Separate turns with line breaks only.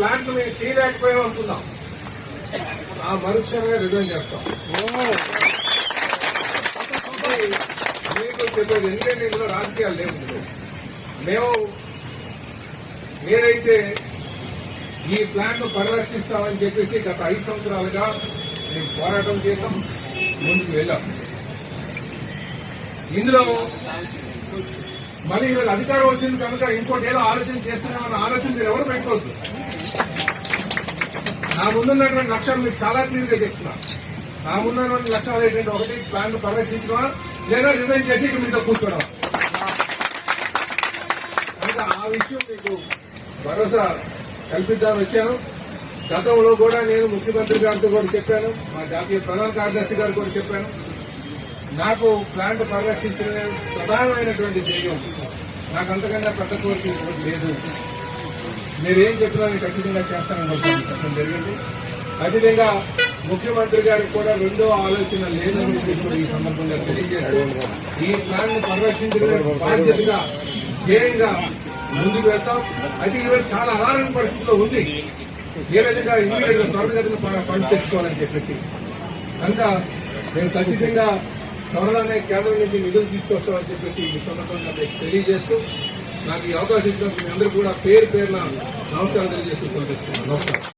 Plant మేము చేయలేకపోయాం అనుకుందాం. ఆ మరుక్షణమే రిజైన్ చేస్తాం. మీకు చెప్పేది ఎందుకంటే ఇందులో రాజకీయాలు లేవు మేము ఏదైతే ఈ ప్లాంట్ పరిరక్షిస్తామని చెప్పేసి గత ఐదు సంవత్సరాలుగా మేము పోరాటం చేశాం ముందుకు వెళ్ళాం. ఇందులో మళ్ళీ వీళ్ళ అధికారం వచ్చింది కనుక ఇంకోటి ఏదో ఆలోచన చేస్తున్నామని మీరు ఎవరు పెట్టుకోవద్దు. నా ముందున్నటువంటి లక్ష్యాలు మీకు చాలా క్లియర్గా చెప్తున్నా. నా ముందున్నటువంటి లక్ష్యాలు ఏంటంటే ఒకటి ప్లాన్ పరిరక్షించడమా లేదా రిజైన్ చేసి మీతో కూర్చోవడం ఆ విషయం మీకు భరోసా కల్పిద్దామని వచ్చాను. గతంలో కూడా నేను ముఖ్యమంత్రి గారితో కూడా చెప్పాను. మా జాతీయ ప్రధాన కార్యదర్శి గారు కూడా చెప్పాను. నాకు ప్లాంట్ పరిరక్షించడమే ప్రధానమైనటువంటి ధ్యేయం. నాకు అంతకన్నా పెద్ద కోరిక లేదు. మీరేం చెప్పినా నేను ఖచ్చితంగా చేస్తానని చెప్పడం జరిగింది. ఖచ్చితంగా ముఖ్యమంత్రి గారికి కూడా రెండో ఆలోచన లేదని చెప్పి ఈ సందర్భంగా తెలియజేస్తూ ఈ ప్లాన్ను పరిరక్షించడమే బాధ్యతగా ధ్యేయంగా ముందుకు వెళ్తాం. అది ఈరోజు చాలా అనారోగ్య పరిస్థితిలో ఉంది. ఏ విధంగా ఇమీడియట్గా త్వరగతిని పని తెచ్చుకోవాలని చెప్పేసి. కనుక మేము ఖచ్చితంగా త్వరలోనే కేంద్రం నుంచి నిధులు తీసుకొస్తామని చెప్పేసి ఈ సందర్భంగా మీకు తెలియజేస్తూ నాకు ఈ అవకాశం ఇచ్చినందుకు మీ అందరూ కూడా పేరు పేరున నమస్కారం తెలియజేస్తూ నమస్కారం